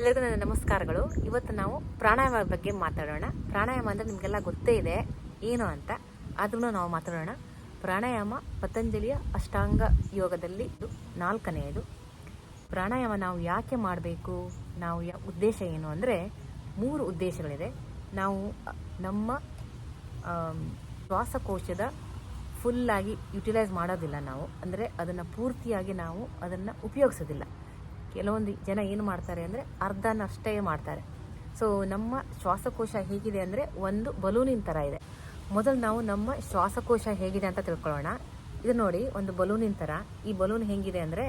ಎಲ್ಲರಿಗೂ ನನ್ನ ನಮಸ್ಕಾರಗಳು. ಇವತ್ತು ನಾವು ಪ್ರಾಣಾಯಾಮ ಬಗ್ಗೆ ಮಾತಾಡೋಣ. ಪ್ರಾಣಾಯಾಮ ಅಂದರೆ ನಿಮಗೆಲ್ಲ ಗೊತ್ತೇ ಇದೆ. ಏನು ಅಂತ? ಆದ್ರೂ ನಾವು ಮಾತಾಡೋಣ. ಪ್ರಾಣಾಯಾಮ, ಪತಂಜಲಿಯ ಅಷ್ಟಾಂಗ ಯೋಗದಲ್ಲಿ ಇದು ನಾಲ್ಕನೆಯದು. ಪ್ರಾಣಾಯಾಮ ನಾವು ಯಾಕೆ ಮಾಡಬೇಕು? ನಾವು ಯಾ ಉದ್ದೇಶ ಏನು ಅಂದರೆ, ಮೂರು ಉದ್ದೇಶಗಳಿದೆ. ನಾವು ನಮ್ಮ ಶ್ವಾಸಕೋಶದ ಫುಲ್ಲಾಗಿ ಯುಟಿಲೈಸ್ ಮಾಡೋದಿಲ್ಲ ನಾವು. ಅಂದರೆ ಅದನ್ನು ಪೂರ್ತಿಯಾಗಿ ನಾವು ಅದನ್ನು ಉಪಯೋಗಿಸೋದಿಲ್ಲ. ಕೆಲವೊಂದು ಜನ ಏನು ಮಾಡ್ತಾರೆ ಅಂದರೆ ಅರ್ಧನಷ್ಟೇ ಮಾಡ್ತಾರೆ. ಸೊ ನಮ್ಮ ಶ್ವಾಸಕೋಶ ಹೇಗಿದೆ ಅಂದರೆ ಒಂದು ಬಲೂನಿನ ಥರ ಇದೆ. ಮೊದಲು ನಾವು ನಮ್ಮ ಶ್ವಾಸಕೋಶ ಹೇಗಿದೆ ಅಂತ ತಿಳ್ಕೊಳ್ಳೋಣ. ಇದು ನೋಡಿ, ಒಂದು ಬಲೂನಿನ ಥರ ಈ ಬಲೂನ್ ಹೇಗಿದೆ ಅಂದರೆ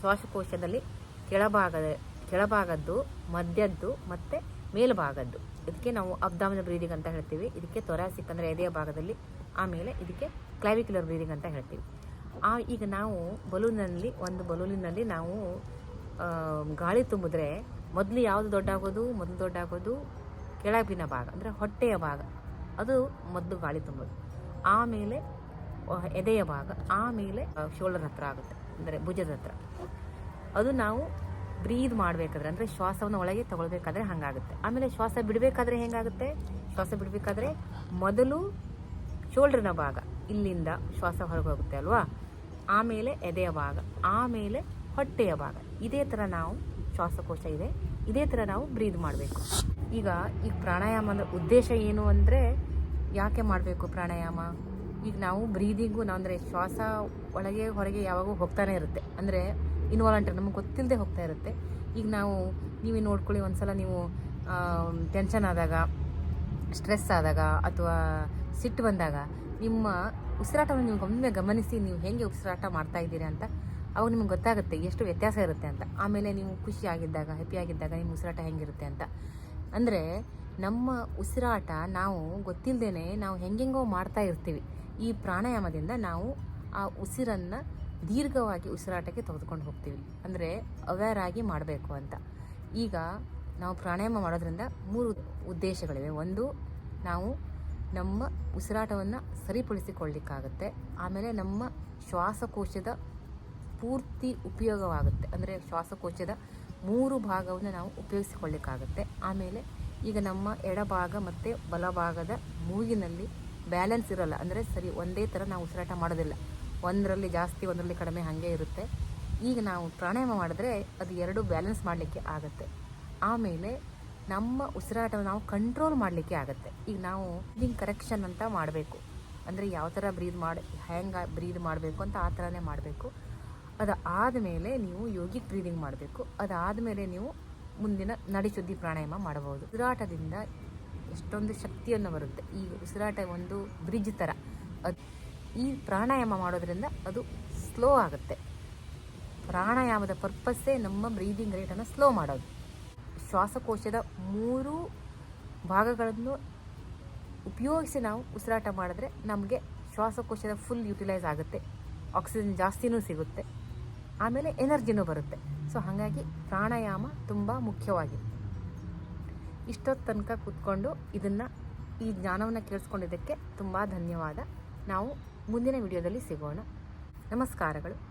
ಶ್ವಾಸಕೋಶದಲ್ಲಿ ಕೆಳಭಾಗದ, ಕೆಳಭಾಗದ್ದು, ಮಧ್ಯದ್ದು ಮತ್ತು ಮೇಲ್ಭಾಗದ್ದು. ಇದಕ್ಕೆ ನಾವು ಅಬ್ದಾಮಿನ ಬ್ರೀದಿಂಗ್ ಅಂತ ಹೇಳ್ತೀವಿ. ಇದಕ್ಕೆ ತೊರಾಸಿಕ್ ಅಂದರೆ ಎದೆಯ ಭಾಗದಲ್ಲಿ, ಆಮೇಲೆ ಇದಕ್ಕೆ ಕ್ಲೈವಿಕ್ಯುಲರ್ ಬ್ರೀದಿಂಗ್ ಅಂತ ಹೇಳ್ತೀವಿ. ಆ, ಈಗ ನಾವು ಬಲೂನಲ್ಲಿ ಒಂದು ಬಲೂನಿನಲ್ಲಿ ನಾವು ಗಾಳಿ ತುಂಬಿದ್ರೆ ಮೊದಲು ಯಾವುದು ದೊಡ್ಡಾಗೋದು, ಮೊದಲು ದೊಡ್ಡಾಗೋದು ಕೆಳಗಿನ ಭಾಗ, ಅಂದರೆ ಹೊಟ್ಟೆಯ ಭಾಗ. ಅದು ಮೊದಲು ಗಾಳಿ ತುಂಬೋದು. ಆಮೇಲೆ ಎದೆಯ ಭಾಗ, ಆಮೇಲೆ ಶೋಲ್ಡರ್ ಹತ್ರ ಆಗುತ್ತೆ, ಅಂದರೆ ಭುಜದ ಹತ್ರ. ಅದು ನಾವು ಬ್ರೀದ್ ಮಾಡಬೇಕಾದ್ರೆ, ಅಂದರೆ ಶ್ವಾಸವನ್ನು ಒಳಗೆ ತಗೊಳ್ಬೇಕಾದ್ರೆ ಹಂಗಾಗುತ್ತೆ. ಆಮೇಲೆ ಶ್ವಾಸ ಬಿಡಬೇಕಾದ್ರೆ ಹೆಂಗಾಗುತ್ತೆ? ಶ್ವಾಸ ಬಿಡಬೇಕಾದ್ರೆ ಮೊದಲು ಶೋಲ್ಡ್ರಿನ ಭಾಗ, ಇಲ್ಲಿಂದ ಶ್ವಾಸ ಹೊರಗೆ ಹೋಗುತ್ತೆ ಅಲ್ವಾ? ಆಮೇಲೆ ಎದೆಯ ಭಾಗ, ಆಮೇಲೆ ಹೊಟ್ಟೆಯ ಭಾಗ. ಇದೇ ಥರ ನಾವು ಶ್ವಾಸಕೋಶ ಇದೆ. ಇದೇ ಥರ ನಾವು ಬ್ರೀದ್ ಮಾಡಬೇಕು. ಈಗ ಈ ಪ್ರಾಣಾಯಾಮದ ಉದ್ದೇಶ ಏನು ಅಂದರೆ ಯಾಕೆ ಮಾಡಬೇಕು ಪ್ರಾಣಾಯಾಮ? ಈಗ ನಾವು ಬ್ರೀದಿಂಗು ನಾವು ಅಂದರೆ ಶ್ವಾಸ ಒಳಗೆ ಹೊರಗೆ ಯಾವಾಗೂ ಹೋಗ್ತಾನೆ ಇರುತ್ತೆ. ಅಂದರೆ ಇನ್ವಾಲಂಟ್ರಿ ನಮಗೆ ಗೊತ್ತಿಲ್ಲದೆ ಹೋಗ್ತಾ ಇರುತ್ತೆ. ಈಗ ನಾವು, ನೀವೇ ನೋಡ್ಕೊಳ್ಳಿ, ಒಂದ್ಸಲ ನೀವು ಟೆನ್ಷನ್ ಆದಾಗ ಸ್ಟ್ರೆಸ್ ಆದಾಗ ಅಥವಾ ಸಿಟ್ಟು ಬಂದಾಗ, ನಿಮ್ಮ ಉಸಿರಾಟವನ್ನು ನೀವು ಒಮ್ಮೆ ಗಮನಿಸಿ, ನೀವು ಹೇಗೆ ಉಸಿರಾಟ ಮಾಡ್ತಾ ಇದ್ದೀರಿ ಅಂತ ಅವಾಗ ನಿಮ್ಗೆ ಗೊತ್ತಾಗುತ್ತೆ ಎಷ್ಟು ವ್ಯತ್ಯಾಸ ಇರುತ್ತೆ ಅಂತ. ಆಮೇಲೆ ನೀವು ಖುಷಿಯಾಗಿದ್ದಾಗ ಹ್ಯಾಪಿಯಾಗಿದ್ದಾಗ ನಿಮ್ಮ ಉಸಿರಾಟ ಹೆಂಗಿರುತ್ತೆ ಅಂತ. ಅಂದರೆ ನಮ್ಮ ಉಸಿರಾಟ ನಾವು ಗೊತ್ತಿಲ್ಲದೇ ನಾವು ಹೆಂಗೆಂಗೋ ಮಾಡ್ತಾ ಇರ್ತೀವಿ. ಈ ಪ್ರಾಣಾಯಾಮದಿಂದ ನಾವು ಆ ಉಸಿರನ್ನು ದೀರ್ಘವಾಗಿ ಉಸಿರಾಟಕ್ಕೆ ತೆಗೆದುಕೊಂಡು ಹೋಗ್ತೀವಿ. ಅಂದರೆ ಅವೇರ್ ಆಗಿ ಮಾಡಬೇಕು ಅಂತ. ಈಗ ನಾವು ಪ್ರಾಣಾಯಾಮ ಮಾಡೋದ್ರಿಂದ ಮೂರು ಉದ್ದೇಶಗಳಿವೆ. ಒಂದು, ನಾವು ನಮ್ಮ ಉಸಿರಾಟವನ್ನು ಸರಿಪಡಿಸಿಕೊಳ್ಳಿಕ್ಕಾಗುತ್ತೆ. ಆಮೇಲೆ ನಮ್ಮ ಶ್ವಾಸಕೋಶದ ಪೂರ್ತಿ ಉಪಯೋಗವಾಗುತ್ತೆ. ಅಂದರೆ ಶ್ವಾಸಕೋಶದ ಮೂರು ಭಾಗವನ್ನು ನಾವು ಉಪಯೋಗಿಸಿಕೊಳ್ಳಿಕ್ಕಾಗುತ್ತೆ. ಆಮೇಲೆ ಈಗ ನಮ್ಮ ಎಡಭಾಗ ಮತ್ತು ಬಲಭಾಗದ ಮೂಗಿನಲ್ಲಿ ಬ್ಯಾಲೆನ್ಸ್ ಇರೋಲ್ಲ. ಅಂದರೆ ಸರಿ, ಒಂದೇ ಥರ ನಾವು ಉಸಿರಾಟ ಮಾಡೋದಿಲ್ಲ. ಒಂದರಲ್ಲಿ ಜಾಸ್ತಿ, ಒಂದರಲ್ಲಿ ಕಡಿಮೆ ಹಾಗೆ ಇರುತ್ತೆ. ಈಗ ನಾವು ಪ್ರಾಣಾಯಾಮ ಮಾಡಿದ್ರೆ ಅದು ಎರಡು ಬ್ಯಾಲೆನ್ಸ್ ಮಾಡಲಿಕ್ಕೆ ಆಗುತ್ತೆ. ಆಮೇಲೆ ನಮ್ಮ ಉಸಿರಾಟವನ್ನು ನಾವು ಕಂಟ್ರೋಲ್ ಮಾಡಲಿಕ್ಕೆ ಆಗುತ್ತೆ. ಈಗ ನಾವು ಬ್ರೀದಿಂಗ್ ಕರೆಕ್ಷನ್ ಅಂತ ಮಾಡಬೇಕು. ಅಂದರೆ ಯಾವ ಥರ ಬ್ರೀದ್ ಮಾಡಿ, ಹೆಂಗೆ ಬ್ರೀದ್ ಮಾಡಬೇಕು ಅಂತ ಆ ಥರನೇ ಮಾಡಬೇಕು. ಅದು ಆದಮೇಲೆ ನೀವು ಯೋಗಿಕ್ ಬ್ರೀದಿಂಗ್ ಮಾಡಬೇಕು. ಅದಾದ ಮೇಲೆ ನೀವು ಮುಂದಿನ ನಡಿಶುದ್ಧಿ ಪ್ರಾಣಾಯಾಮ ಮಾಡಬಹುದು. ಉಸಿರಾಟದಿಂದ ಎಷ್ಟೊಂದು ಶಕ್ತಿಯನ್ನು ಬರುತ್ತೆ. ಈ ಉಸಿರಾಟ ಒಂದು ಬ್ರಿಡ್ಜ್ ಥರ ಅದು ಈ ಪ್ರಾಣಾಯಾಮ ಮಾಡೋದ್ರಿಂದ ಅದು ಸ್ಲೋ ಆಗುತ್ತೆ. ಪ್ರಾಣಾಯಾಮದ ಪರ್ಪಸ್ಸೇ ನಮ್ಮ ಬ್ರೀದಿಂಗ್ ರೇಟನ್ನು ಸ್ಲೋ ಮಾಡೋದು. ಶ್ವಾಸಕೋಶದ ಮೂರು ಭಾಗಗಳನ್ನು ಉಪಯೋಗಿಸಿ ನಾವು ಉಸಿರಾಟ ಮಾಡಿದ್ರೆ ನಮಗೆ ಶ್ವಾಸಕೋಶದ ಫುಲ್ ಯುಟಿಲೈಸ್ ಆಗುತ್ತೆ. ಆಕ್ಸಿಜನ್ ಜಾಸ್ತಿನೂ ಸಿಗುತ್ತೆ. ಆಮೇಲೆ ಎನರ್ಜಿನೂ ಬರುತ್ತೆ. ಸೊ ಹಾಗಾಗಿ ಪ್ರಾಣಾಯಾಮ ತುಂಬ ಮುಖ್ಯವಾಗಿದೆ. ಇಷ್ಟೊತ್ತು ತನಕ ಕೂತ್ಕೊಂಡು ಇದನ್ನು ಈ ಜ್ಞಾನವನ್ನು ಕೇಳಿಸ್ಕೊಂಡಿದ್ದಕ್ಕೆ ತುಂಬ ಧನ್ಯವಾದ. ನಾವು ಮುಂದಿನ ವಿಡಿಯೋದಲ್ಲಿ ಸಿಗೋಣ. ನಮಸ್ಕಾರಗಳು.